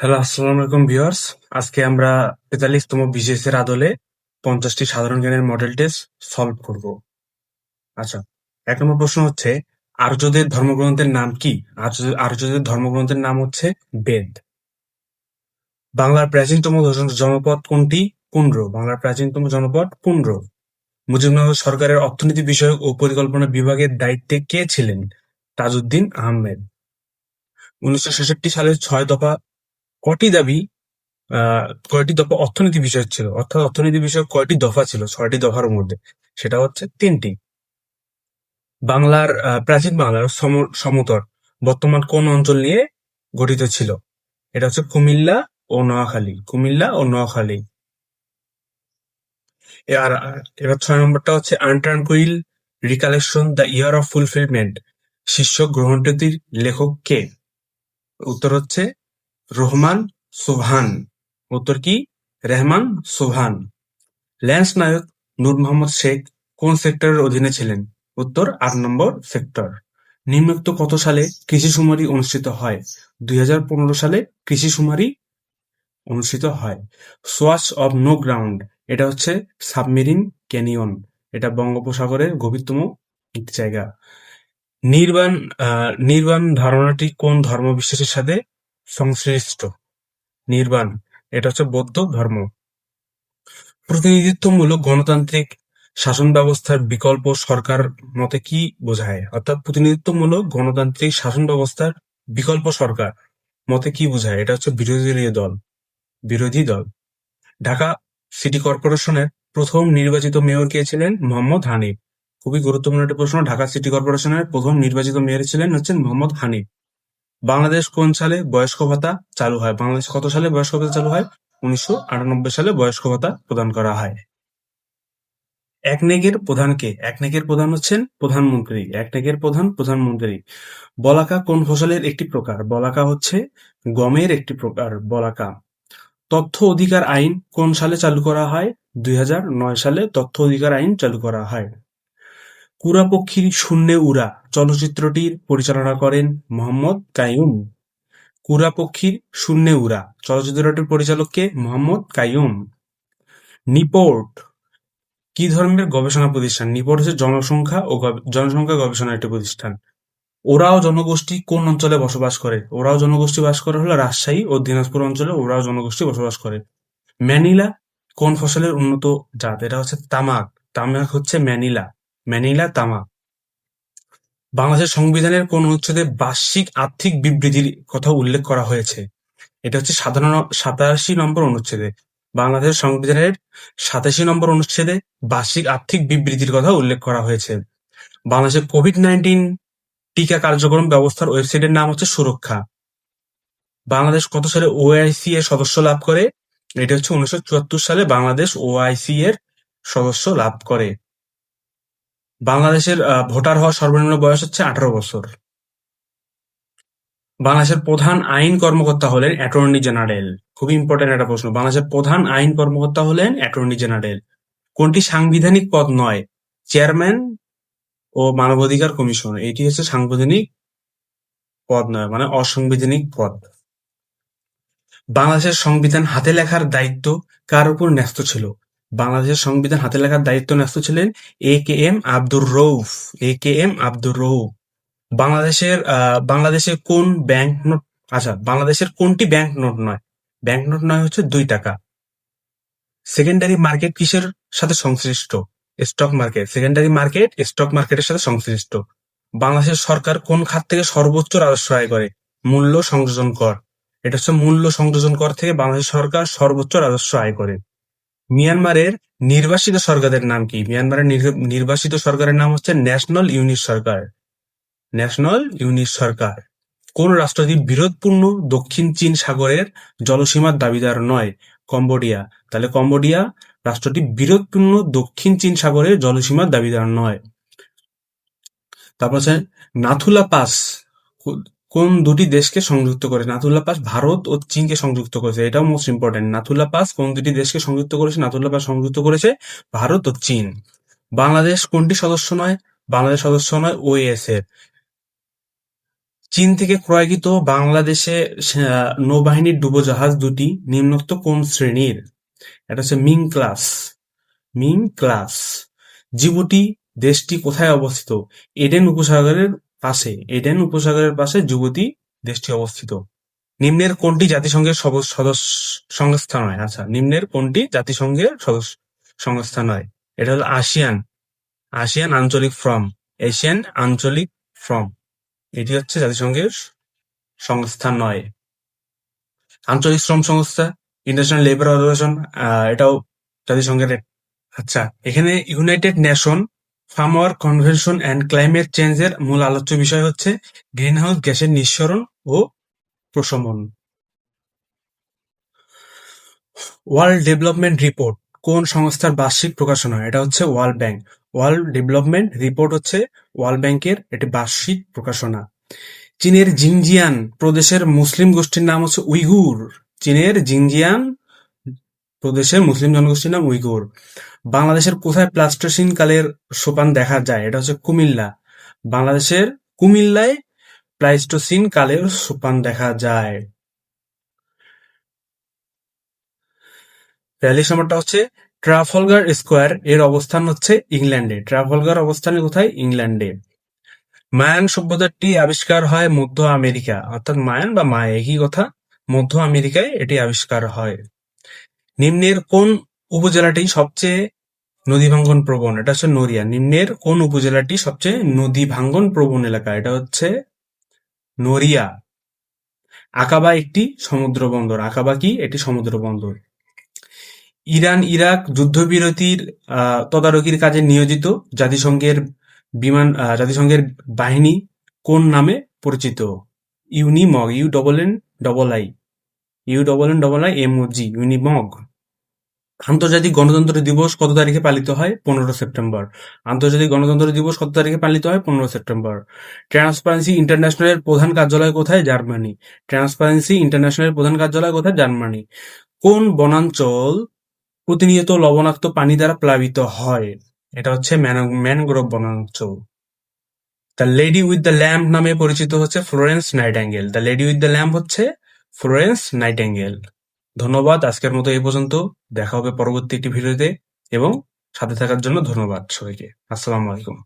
Hello, আসসালামু আলাইকুম viewers. আজকে আমরা তেতাল্লিশতম বিসিএস এর আদলে পঞ্চাশটি সাধারণ জ্ঞানের মডেল টেস্ট সলভ করব। আচ্ছা এক নম্বর প্রশ্ন হচ্ছে, আর্যদের ধর্মগ্রন্থের নাম কি? আর্য- আর্যদের ধর্মগ্রন্থের নাম হচ্ছে বেদ। বাংলার প্রাচীনতম জন- জনপদ কোনটি? পুন্ড্র বাংলার প্রাচীনতম জনপদ পুন্ড্র মুজিবনগর সরকারের অর্থনীতি বিষয়ক ও পরিকল্পনা বিভাগের দায়িত্বে কে ছিলেন? তাজউদ্দিন আহমেদ। উনিশশো সালের ছয় দফা কটি দাবি কয়টি দফা অর্থনীতি বিষয়ক ছিল? অর্থাৎ অর্থনীতি বিষয়ক কয়টি দফা ছিল? ছয়টি দফার মধ্যে। সেটা হচ্ছে তিনটি। বাংলার প্রাচীন বাংলার সম- সমতট বর্তমান কোন অঞ্চল নিয়ে গঠিত ছিল? এটা হচ্ছে কুমিল্লা ও নোয়াখালী। কুমিল্লা ও নোয়াখালী। আর এবার ছয় নম্বরটা হচ্ছে untranquil recollection the year of fulfilment. শীর্ষক গ্রহণটির লেখক কে? উত্তর হচ্ছে রহমান সোবহান। উত্তর কি? রেহমান সোবহান। ল্যান্স নায়ক নূর মোহাম্মদ শেখ কোন সেক্টরের অধীনে ছিলেন? উত্তর, আট নম্বর সেক্টর। নিম্নোক্ত কত সালে কৃষি সুমারি অনুষ্ঠিত হয়? দুই হাজার পনেরো সালে কৃষি সুমারি অনুষ্ঠিত হয়। সোয়াচ অব নো গ্রাউন্ড, এটা হচ্ছে সাবমেরিন ক্যানিয়ন। এটা বঙ্গোপসাগরের গভীরতম জায়গা। নির্বাণ নির্বাণ ধারণাটি কোন ধর্মবিশ্বাসের সাথে সংশ্লিষ্ট, নির্বাণ, এটা হচ্ছে বৌদ্ধ ধর্ম। প্রতিনিধিত্বমূলক গণতান্ত্রিক শাসন ব্যবস্থার বিকল্প সরকার মতে কি বোঝায়? অর্থাৎ প্রতিনিধিত্বমূলক গণতান্ত্রিক শাসন ব্যবস্থার বিকল্প সরকার মতে কি বোঝায়? এটা হচ্ছে বিরোধী দল বিরোধী দল। ঢাকা সিটি কর্পোরেশনের প্রথম নির্বাচিত মেয়র কে ছিলেন? মোহাম্মদ হানিফ। খুবই গুরুত্বপূর্ণ একটা প্রশ্ন। ঢাকা সিটি কর্পোরেশনের প্রথম নির্বাচিত মেয়র ছিলেন হচ্ছেন মোহাম্মদ হানিফ। বাংলাদেশ কোন সালে বয়স্ক ভাতা চালু হয়? বাংলাদেশ কত সালে বয়স্ক ভাতা চালু হয়? উনিশশো আটানব্বই সালে বয়স্ক ভাতা প্রদান করা হয়। একনেগের প্রধান কে? একনেগের প্রধান হচ্ছেন প্রধানমন্ত্রী। একনেগের প্রধান, প্রধানমন্ত্রী। বলাকা কোন ফসলের একটি প্রকার? বলাকা হচ্ছে গমের একটি প্রকার। বলাকা। তথ্য অধিকার আইন কোন সালে চালু করা হয়? দুই হাজার নয় সালে তথ্য অধিকার আইন চালু করা হয়। কুরাপক্ষীর শূন্যে উড়া চলচ্চিত্রটির পরিচালনা করেন মোহাম্মদ কাইয়ুম। কুরাপক্ষীর শূন্যে উড়া চলচ্চিত্রটির পরিচালক কে? মোহাম্মদ কাইয়ুম। নিপোর্ট। কি ধরনের গবেষণা প্রতিষ্ঠান? নিপোর্ট হচ্ছে জনসংখ্যা ও জনসংখ্যা গবেষণা একটি প্রতিষ্ঠান। ওরাও জনগোষ্ঠী কোন অঞ্চলে বসবাস করে? ওরাও জনগোষ্ঠী বাস করে হলো রাজশাহী ও দিনাজপুর অঞ্চলে ওরাও জনগোষ্ঠী বসবাস করে। ম্যানিলা কোন ফসলের উন্নত জাত? এটা হচ্ছে তামাক। তামাক হচ্ছে ম্যানিলা। ম্যানিলা তামা। বাংলাদেশের সংবিধানের কোন অনুচ্ছেদে বার্ষিক আর্থিক বিবৃতির কথা উল্লেখ করা হয়েছে। এটা হচ্ছে সাধারণ সাতাশি নম্বর অনুচ্ছেদে। বাংলাদেশের সংবিধানের সাতাশি নম্বর অনুচ্ছেদে বার্ষিক আর্থিক বিবৃতির কথা উল্লেখ করা হয়েছে। বাংলাদেশের কোভিড নাইন্টিন টিকা কার্যক্রম ব্যবস্থার ওয়েবসাইটের নাম হচ্ছে সুরক্ষা। বাংলাদেশ কত সালে ওআইসি এর সদস্য লাভ করে? এটা হচ্ছে উনিশশো চুয়াত্তর সালে বাংলাদেশ ওআইসি এর সদস্য লাভ করে। বাংলাদেশের ভোটার হওয়ার সর্বনিম্ন বয়স হচ্ছে আঠারো বছর। বাংলাদেশের প্রধান আইন কর্মকর্তা হলেন অ্যাটর্নি জেনারেল। খুবই ইম্পর্টেন্ট একটা প্রশ্ন। বাংলাদেশের প্রধান আইন কর্মকর্তা হলেন অ্যাটর্নি জেনারেল। কোনটি সাংবিধানিক পদ নয়? চেয়ারম্যান ও মানবাধিকার কমিশন। এটি হচ্ছে সাংবিধানিক পদ নয় মানে অসাংবিধানিক পদ। বাংলাদেশের সংবিধান হাতে লেখার দায়িত্ব কার উপর ন্যস্ত ছিল? বাংলাদেশের সংবিধান হাতে লেখার দায়িত্ব ন্যস্ত ছিলেন A K M Abdur Rauf A K M Abdur Rauf বাংলাদেশের আহ, বাংলাদেশের কোন ব্যাংক নোট আচ্ছা বাংলাদেশের কোনটি ব্যাংক নোট নয়? ব্যাংক নোট নয় হচ্ছে দুই টাকা। সেকেন্ডারি মার্কেট কিসের সাথে সংশ্লিষ্ট? Stock market. Secondary market stock মার্কেটের সাথে সংশ্লিষ্ট। বাংলাদেশের সরকার কোন খাত থেকে সর্বোচ্চ রাজস্ব আয় করে? মূল্য সংযোজন কর। এটা হচ্ছে মূল্য সংযোজন কর থেকে বাংলাদেশ সরকার সর্বোচ্চ রাজস্ব আয় করে। মিয়ানমারের নির্বাসিত সরকারের নাম কি? মিয়ানমারের নির- নির্বাসিত সরকারের নাম হচ্ছে ন্যাশনাল ইউনিট সরকার। ন্যাশনাল ইউনিট সরকার। কোন রাষ্ট্রটি বিরোধপূর্ণ দক্ষিণ চীন সাগরের জলসীমার দাবিদার নয়? কম্বোডিয়া। তাহলে কম্বোডিয়া রাষ্ট্রটি বিরোধপূর্ণ দক্ষিণ চীন সাগরের জলসীমার দাবিদার নয়। তারপর হচ্ছে নাথুলা পাস। কোন দুটি দেশকে সংযুক্ত করে? নাথুলা পাস ভারত ও চীনকে সংযুক্ত করেছে। এটাও মোস্ট ইম্পর্টেন্ট নাথুলা পাস কোন দুটি দেশকে সংযুক্ত করেছে? নাথুল্লা পাস সংযুক্ত করেছে ভারত ও চীন। বাংলাদেশ কোনটি সদস্য নয়? বাংলাদেশ সদস্য নয় ওএস এর। চীন থেকে ক্রয়কৃত বাংলাদেশে নৌবাহিনীর ডুবোজাহাজ দুটি নিম্নোক্ত কোন শ্রেণির? এটা হচ্ছে Ming class. Ming class. Djibouti দেশটি কোথায় অবস্থিত? এডেন উপসাগরের পাশে এডেন উপসাগরের পাশে জিবুতি দেশটি অবস্থিত। নিম্নের কোনটি জাতিসংঘের সদস্য সংস্থা নয় আচ্ছা নিম্নের কোনটি জাতিসংঘের সদস্য সংস্থা নয় এটা হলো আসিয়ান আসিয়ান আঞ্চলিক ফ্রম, এশিয়ান আঞ্চলিক ফ্রম। এটি হচ্ছে জাতিসংঘের সংস্থা নয়। আঞ্চলিক শ্রম সংস্থা, ইন্টারন্যাশনাল লেবার অর্গানাইজেশন এটাও জাতিসংঘের আচ্ছা এখানে United Nation framework convention and climate চেঞ্জের মূল আলোচ্য বিষয় হচ্ছে গ্রিনহাউস গ্যাসের নিঃসরণ ও প্রশমন। ওয়ার্ল্ড ডেভেলপমেন্ট রিপোর্ট কোন সংস্থার বার্ষিক প্রকাশনা? এটা হচ্ছে World Bank World Development Report হচ্ছে ওয়ার্ল্ড ব্যাংকের একটি বার্ষিক প্রকাশনা। চীনের জিনজিয়ান প্রদেশের মুসলিম গোষ্ঠীর নাম হচ্ছে উইগুর চীনের জিনজিয়ান প্রদেশের মুসলিম জনগোষ্ঠীর নাম উইগুর বাংলাদেশের কোথায় প্লাস্টোসিন কালের সোপান দেখা যায়? এটা হচ্ছে কুমিল্লা। বাংলাদেশের কুমিল্লায় প্লাইস্টোসিন কালের সোপান দেখা যায়। বিয়াল্লিশ নম্বরটা হচ্ছে ট্রাফলগার স্কোয়ার, এর অবস্থান হচ্ছে ইংল্যান্ডে। ট্রাফলগার অবস্থান কোথায়? ইংল্যান্ডে। মায়ান সভ্যতাটি আবিষ্কার হয় মধ্য আমেরিকা। অর্থাৎ মায়ান বা মায়া, একই কথা। মধ্য আমেরিকায় এটি আবিষ্কার হয়। নিম্নের কোন উপজেলাটি সবচেয়ে নদী ভাঙ্গন প্রবণ? এটা হচ্ছে নড়িয়া। নিম্নের কোন উপজেলাটি সবচেয়ে নদী ভাঙ্গন প্রবণ এলাকা? এটা হচ্ছে নড়িয়া। আকাবা একটি সমুদ্র বন্দর। আকাবা কি? এটি সমুদ্র বন্দর। ইরান, ইরাক যুদ্ধবিরতির তদারকির কাজে নিয়োজিত জাতিসংঘের বিমান জাতিসংঘের বাহিনী কোন নামে পরিচিত? UNIMOG, U double N double I. U double N double I M O G, UNIMOG. আন্তর্জাতিক গণতন্ত্র দিবস কত তারিখে পালিত হয়? পনেরো সেপ্টেম্বর। আন্তর্জাতিক গণতন্ত্র দিবস কত তারিখে পালিত হয়? পনেরো সেপ্টেম্বর। ট্রান্সপারেন্সি ইন্টারন্যাশনালের প্রধান কার্যালয় কোথায়? জার্মানি। ট্রান্সপারেন্সি ইন্টারন্যাশনালের প্রধান কার্যালয় কোথায়? জার্মানি। কোন বনাঞ্চল প্রতিনিয়ত লবণাক্ত পানি দ্বারা প্লাবিত হয়? এটা হচ্ছে ম্যানো- ম্যানগ্রোভ বনাঞ্চল। The lady with the lamp নামে পরিচিত হচ্ছে Florence Nightingale the lady with the lamp হচ্ছে ফ্লোরেন্স নাইটাঙ্গেল ধন্যবাদ আজকের মতো এই পর্যন্ত। দেখা হবে পরবর্তী একটি ভিডিওতে এবং সাথে থাকার জন্য ধন্যবাদ সবাইকে। আসসালামু আলাইকুম।